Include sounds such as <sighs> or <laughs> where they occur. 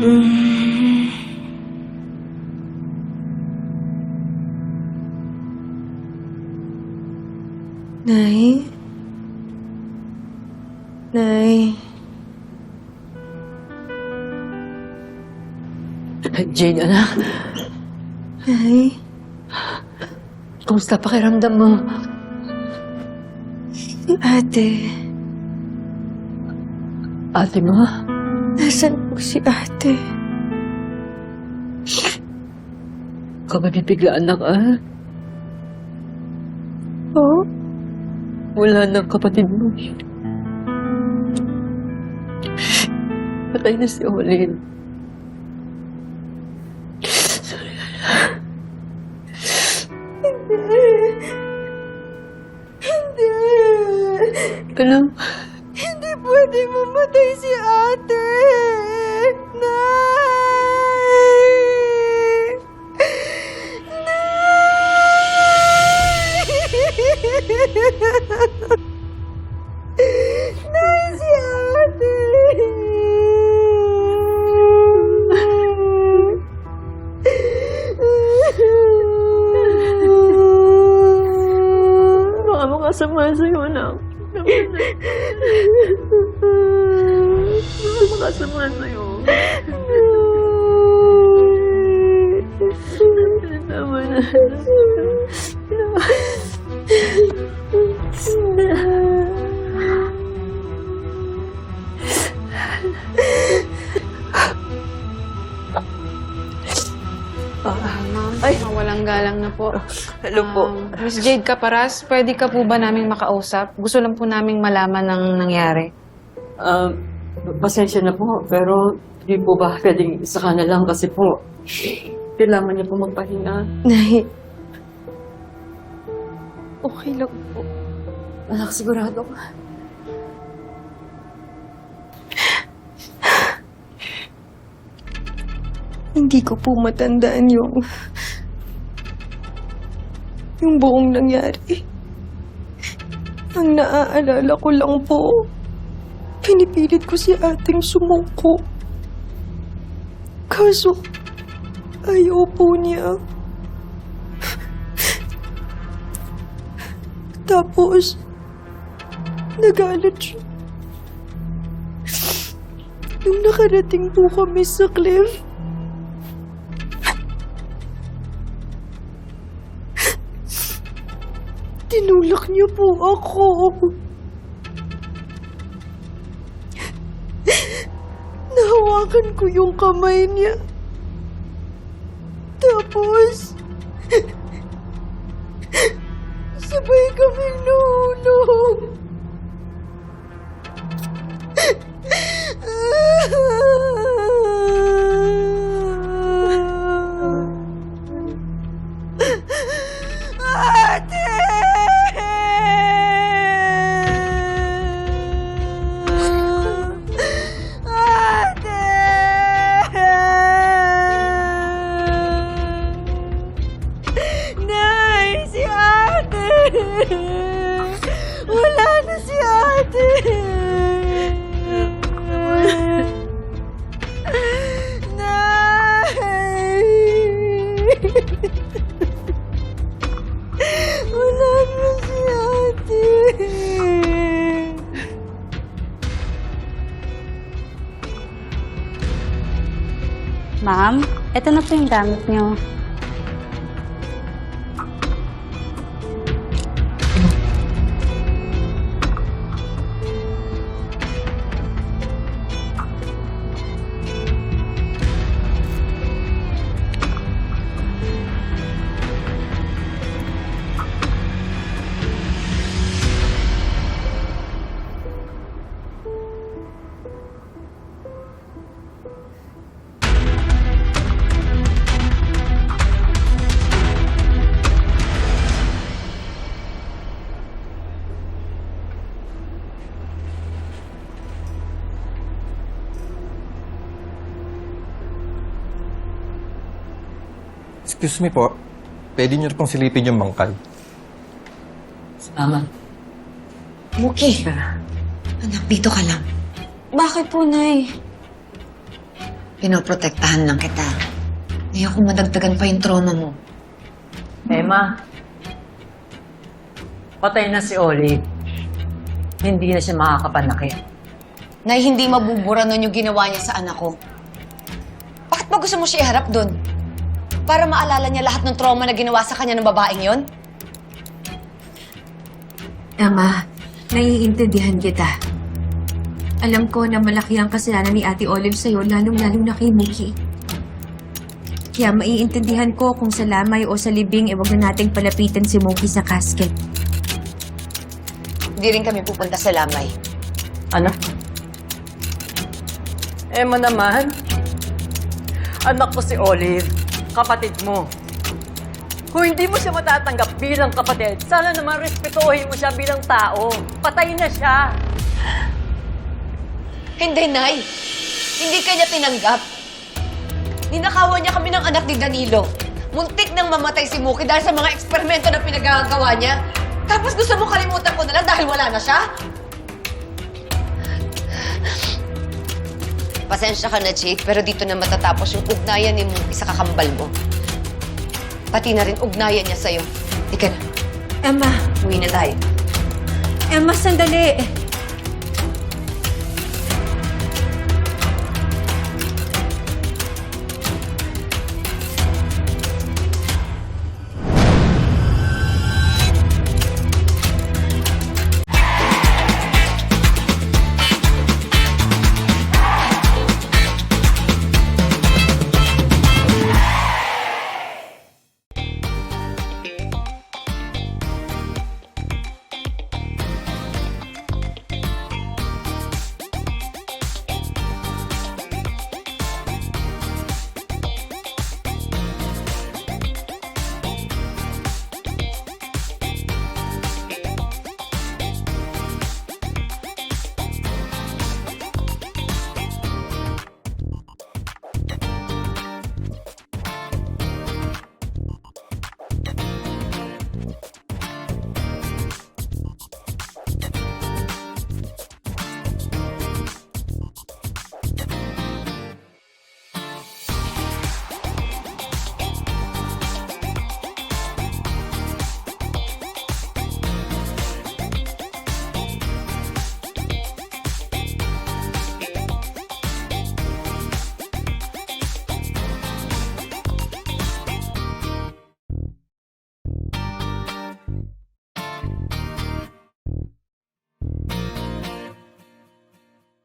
Nay? Nay? <clears throat> Jane, anak, Nay? kumusta pakiramdam mo? Si ate. Ate mo? Nasaan po si ate? Ikaw mabibigla, anak, ah. Oh? Wala nang kapatid mo. Patay na si Olin. Hindi! Ano? Hindi pwede mamatay si ate! Nay! Nay! <laughs> Makasama sa'yo. Tama na. Ay, walang galang na po. Hello po. Um, Miss Jade Caparas, pwede ka po ba naming makausap? Gusto lang po naming malaman ng nangyari. Um, pasensya na po, pero hindi po ba pwedeng isa ka na lang kasi po, kailangan niya po magpahinga. Nay. <laughs> Okay lang po. Anak, sigurado ka. <sighs> Hindi ko po matandaan yung... yung buong nangyari. Ang naaalala ko lang po, pinipilit ko si ating sumuko. Kaso, ayaw po niya. Tapos, nagalit siya. Nung nakarating po kami sa cliff, Tinulak niyo po ako. Nahawakan ko yung kamay niya. Tapos, sabay kaming nahulog. Eto na po yung gamit niyo. Excuse me po, pwede niyo pong silipin yung bangkay. Salamat. Muki, anak, dito ka lang. Bakit po, Nay? Pinoprotektahan lang kita. Ayoko madagdagan pa yung trauma mo. Emma, patay na si Olive. Hindi na siya makakapanakit. Nay, hindi mabubura nun yung ginawa niya sa anak ko. Bakit ba gusto mo siya iharap dun? Para maalala niya lahat ng trauma na ginawa sa kanya ng babaeng yon? Ama, naiintindihan kita. Alam ko na malaki ang kasalanan ni Ate Olive sa'yo, lalong-lalo na kay Mickey. Kaya maiintindihan ko kung sa lamay o sa libing, eh, wag na nating palapitan si Mookie sa casket. Hindi rin kami pupunta sa lamay. Ano? Emma naman. Anak ko si Olive. Kapatid mo. Kung hindi mo siya matatanggap bilang kapatid, sana naman respetuhin mo siya bilang tao. Patay na siya. Hindi, Nay. Hindi kanya tinanggap. Ninakawan niya kami ng anak ni Danilo. Muntik nang mamatay si Muki dahil sa mga eksperimento na pinagagawa niya. Tapos gusto mo kalimutan ko na lang dahil wala na siya? Pasensya ka na, Chief, pero dito na matatapos yung ugnayan ni Muki sa kakambal mo. Pati na rin ugnayan niya sa'yo. Ika na, Emma, uwi na tayo. Emma, sandali.